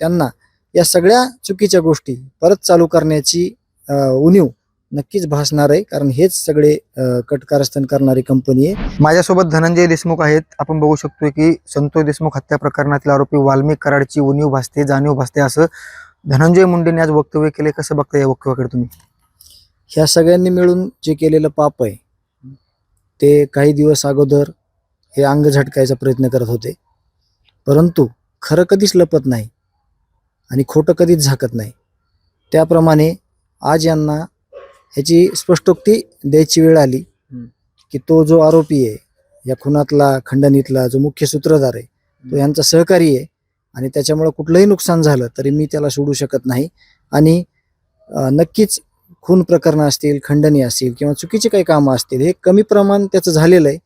त्यांना या सगळ्या चुकीच्या गोष्टी परत चालू करण्याची उणीव नक्कीच भासणार आहे. कारण हेच सगळे कटकारस्थान करणारी कंपनी आहे. माझ्यासोबत धनंजय देशमुख आहेत. आपण बघू शकतो की संतोष देशमुख हत्या प्रकरणातील आरोपी वाल्मिक कराडची उणीव भासते जाणीव भासते असं धनंजय मुंडेंनी आज वक्तव्य केले कसं बघता या वक्तव्याकडे तुम्ही? ह्या सगळ्यांनी मिळून जे केलेलं पाप आहे ते काही दिवस अगोदर हे अंग झटकायचा प्रयत्न करत होते. परंतु खरं कधीच लपत नाही. आणि खोटं कधीच झाकत नाही. त्याप्रमाणे आज यांना ह्याची स्पष्टोक्ती द्यायची वेळ आली की तो जो आरोपी आहे या खुनातला खंडणीतला जो मुख्य सूत्रधार आहे तो यांचा सहकारी आहे आणि त्याच्यामुळे कुठलंही नुकसान झालं तरी मी त्याला सोडू शकत नाही. आणि नक्कीच खून प्रकरणं असतील खंडणी असतील किंवा चुकीची काही कामं असतील हे कमी प्रमाण त्याचं झालेलं आहे.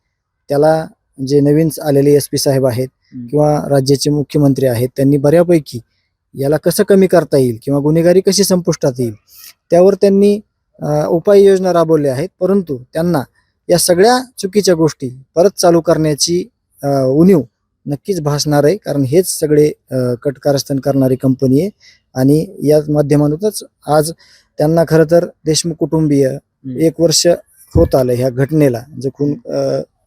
त्याला जे नवीन आलेले एस पी साहेब आहेत किंवा राज्याचे मुख्यमंत्री आहेत त्यांनी बऱ्यापैकी याला कसं कमी करता येईल किंवा गुन्हेगारी कशी संपुष्टात येईल त्यावर त्यांनी उपाययोजना राबवल्या आहेत. परंतु त्यांना या सगळ्या चुकीच्या गोष्टी परत चालू करण्याची उणीव नक्कीच भासणार आहे. कारण हेच सगळे कटकारस्थान करणारी कंपनी आहे. आणि या माध्यमातूनच आज त्यांना खरं तर देशमुख कुटुंबीय एक वर्ष होत आलं ह्या घटनेला जे खून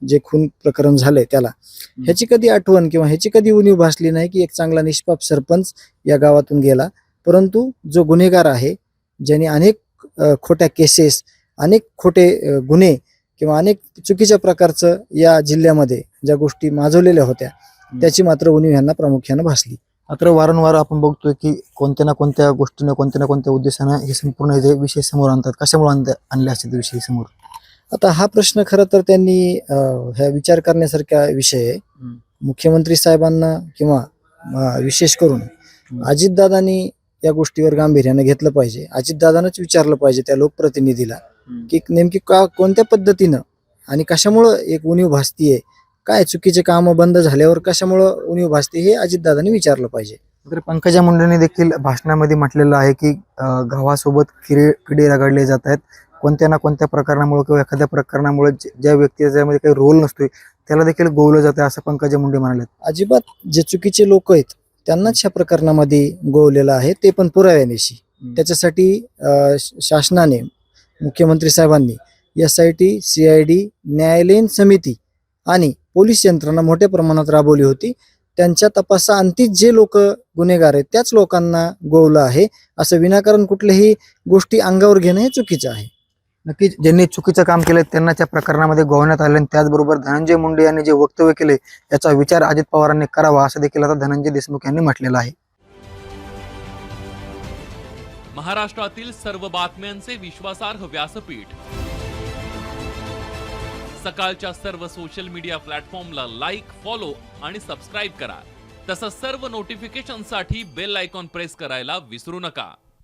जे खून प्रकरण झालंय त्याला. ह्याची कधी आठवण किंवा ह्याची कधी उणीव भासली नाही की एक चांगला निष्पाप सरपंच या गावातून गेला? परंतु जो गुन्हेगार आहे ज्याने अनेक खोट्या केसेस अनेक खोटे गुन्हे किंवा अनेक चुकीच्या प्रकारचं या जिल्ह्यामध्ये ज्या गोष्टी माजवलेल्या होत्या त्याची मात्र उणीव यांना प्रामुख्यानं भासली. मात्र वारंवार आपण बघतोय की कोणत्या ना कोणत्या गोष्टीनं कोणत्या ना कोणत्या उद्देशानं हे संपूर्ण जे विषय समोर आणतात कशामुळे आणले असते ते विषय समोर? आता हा प्रश्न खरं तर त्यांनी ह्या विचार करण्यासारखा विषय आहे. मुख्यमंत्री साहेबांना किंवा विशेष करून अजितदादांनी या गोष्टीवर गांभीर्यानं घेतलं पाहिजे. अजितदादांनाच विचारलं पाहिजे त्या लोकप्रतिनिधीला की नेमकी का कोणत्या पद्धतीनं आणि कशामुळं एक उणीव भासतीये काय चुकीचे कामं बंद झाल्यावर कशामुळं उणीव भासते हे अजितदादांनी विचारलं पाहिजे. तर पंकजा मुंडेंनी देखील भाषणामध्ये म्हटलेलं आहे की अं, गावासोबत किडे किडे रगडले जात आहेत. कोणत्या ना कोणत्या प्रकरणामुळे किंवा एखाद्या प्रकरणामुळे ज्या व्यक्ती ज्यामध्ये काही रोल नसतोय त्याला देखील गोवलं जातं असं पंकजा मुंडे म्हणाले अजिबात जे चुकीचे लोक आहेत त्यांनाच ह्या प्रकरणामध्ये गोवलेलं आहे ते पण पुराव्यानेशी. त्याच्यासाठी शासनाने मुख्यमंत्री साहेबांनी S I T C I D न्यायालयीन समिती आणि पोलीस यंत्रणा मोठ्या प्रमाणात राबवली होती. त्यांच्या तपासाअंती जे लोक गुन्हेगार आहेत त्याच लोकांना गोवलं आहे. असं विनाकारण कुठल्याही गोष्टी अंगावर घेणं हे चुकीचं आहे. नक्कीच ज्यांनी चुकीचं काम केलं त्यांना त्या प्रकरणामध्ये गोवण्यात आले आणि त्याचबरोबर धनंजय मुंडे यांनी जे वक्तव्य केले याचा विचार अजित पवारांनी करावा असं देखील आता धनंजय देशमुख यांनी म्हटलेलं आहे. महाराष्ट्रातील सर्व बातम्यांचे विश्वासार्ह व्यासपीठ. सकाळच्या सर्व सोशल मीडिया प्लॅटफॉर्मला लाईक फॉलो आणि सबस्क्राईब करा. तसंच सर्व नोटिफिकेशनसाठी बेल आयकॉन प्रेस करायला विसरू नका.